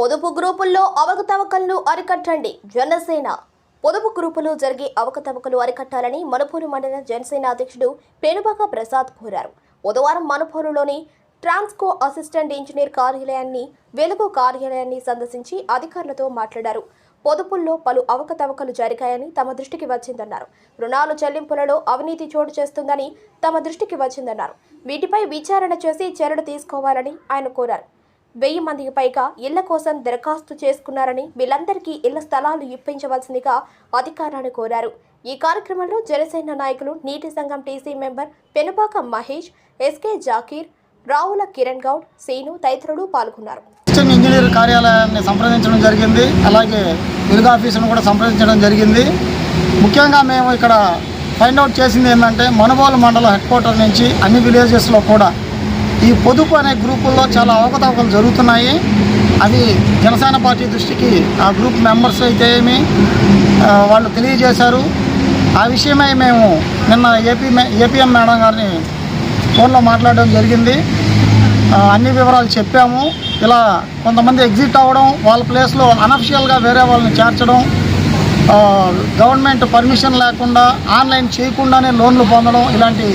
పొదుపు గ్రూపుల్లో అవకతవకలను అరికట్టండి. జనసేన పొదుపు గ్రూపులో జరిగే అవకతవకలు అరికట్టాలని మనుపూరు మండల జనసేన అధ్యక్షుడు పేనుబాక ప్రసాద్ కోరారు. బుధవారం మనుపూరులోని ట్రాన్స్కో అసిస్టెంట్ ఇంజనీర్ కార్యాలయాన్ని వెలుగు కార్యాలయాన్ని సందర్శించి అధికారులతో మాట్లాడారు. పొదుపుల్లో పలు అవకతవకలు జరిగాయని తమ దృష్టికి వచ్చిందన్నారు. రుణాలు చెల్లింపులలో అవినీతి చోటు చేస్తుందని తమ దృష్టికి వచ్చిందన్నారు. వీటిపై విచారణ చేసి చర్యలు తీసుకోవాలని ఆయన కోరారు. వెయ్యి మందికి పైగా ఇళ్ళ కోసం దరఖాస్తు చేసుకున్నారని వీళ్ళందరికీ ఇళ్ళ స్థలాలు ఇప్పించవలసిందిగా అధికారాన్ని కోరారు. ఈ కార్యక్రమంలో జనసేన నాయకులు నీటి సంఘం TC member Penupaka Mahesh SK Zakir Ravula Kiran Goud Seenu తదితరులు పాల్గొన్నారు. అసిస్టెంట్ ఇంజనీర్ కార్యాలయాన్ని సంప్రదించడం జరిగింది. అలాగే వెలుగు ఆఫీసును కూడా సంప్రదించడం జరిగింది. ముఖ్యంగా మేము ఇక్కడ ఫైండ్ అవుట్ చేసింది ఏంటంటే మనుబోలు మండల హెడ్ క్వార్టర్ నుంచి అన్ని విలేజెస్లో కూడా ఈ పొదుపు అనే గ్రూపుల్లో చాలా అవకతవకలు జరుగుతున్నాయి. అవి జనసేన పార్టీ దృష్టికి ఆ గ్రూప్ మెంబర్స్ అయితే ఏమి వాళ్ళు తెలియజేశారు. ఆ విషయమై మేము నిన్న ఏపీ ఏపీఎం మేడం గారిని ఫోన్లో మాట్లాడడం జరిగింది. అన్ని వివరాలు చెప్పాము. ఇలా కొంతమంది ఎగ్జిట్ అవ్వడం వాళ్ళ ప్లేస్లో అనఫిషియల్గా వేరే వాళ్ళని చేర్చడం గవర్నమెంట్ పర్మిషన్ లేకుండా ఆన్లైన్ చేయకుండానే లోన్లు పొందడం ఇలాంటి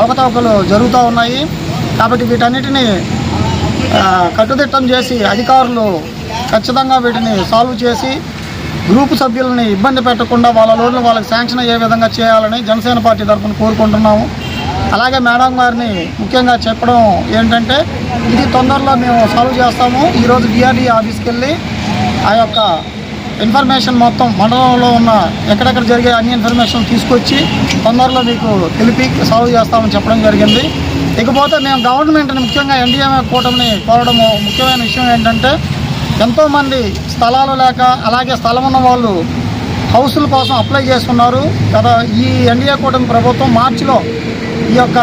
అవకతవకలు జరుగుతూ ఉన్నాయి. కాబట్టి వీటన్నిటిని కట్టుదిట్టం చేసి అధికారులు ఖచ్చితంగా వీటిని సాల్వ్ చేసి గ్రూపు సభ్యులని ఇబ్బంది పెట్టకుండా వాళ్ళ లోన్లు వాళ్ళకి శాంక్షన్ అయ్యే విధంగా చేయాలని జనసేన పార్టీ తరఫున కోరుకుంటున్నాము. అలాగే మేడం గారిని ముఖ్యంగా చెప్పడం ఏంటంటే ఇది తొందరలో మేము సాల్వ్ చేస్తాము. ఈరోజు డిఆర్డీ ఆఫీస్కి వెళ్ళి ఆ యొక్క ఇన్ఫర్మేషన్ మొత్తం మండలంలో ఉన్న ఎక్కడెక్కడ జరిగే అన్ని ఇన్ఫర్మేషన్ తీసుకొచ్చి తొందరలో మీకు తెలిపి సాల్వ్ చేస్తామని చెప్పడం జరిగింది. ఇకపోతే మేము గవర్నమెంట్ని ముఖ్యంగా ఎన్డీఏ కూటమిని కోరడము ముఖ్యమైన విషయం ఏంటంటే ఎంతోమంది స్థలాలు లేక అలాగే స్థలం ఉన్న వాళ్ళు హౌసుల కోసం అప్లై చేసుకున్నారు కదా ఈ ఎన్డీఏ కూటమి ప్రభుత్వం మార్చిలో ఈ యొక్క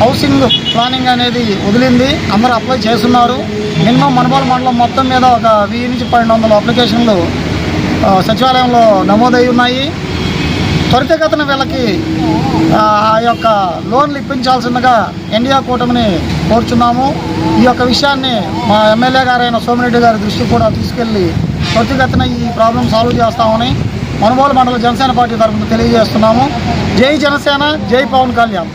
హౌసింగ్ ప్లానింగ్ అనేది వదిలింది. అందరూ అప్లై చేస్తున్నారు. మినిమం మనబాల మండలం మొత్తం మీద ఒక వెయ్యి నుంచి పన్నెండు వందల అప్లికేషన్లు సచివాలయంలో నమోదై ఉన్నాయి. త్వరితగతిన వీళ్ళకి ఆ యొక్క లోన్లు ఇప్పించాల్సిందిగా ఎన్డీఆర్ కూటమిని కోరుచున్నాము. ఈ యొక్క విషయాన్ని మా ఎమ్మెల్యే గారైన సోమిరెడ్డి గారి దృష్టికి కూడా తీసుకెళ్ళి త్వరితగతిన ఈ ప్రాబ్లం సాల్వ్ చేస్తామని మనుబోలు మండల జనసేన పార్టీ తరఫున తెలియజేస్తున్నాము. జై జనసేన జై పవన్ కళ్యాణ్.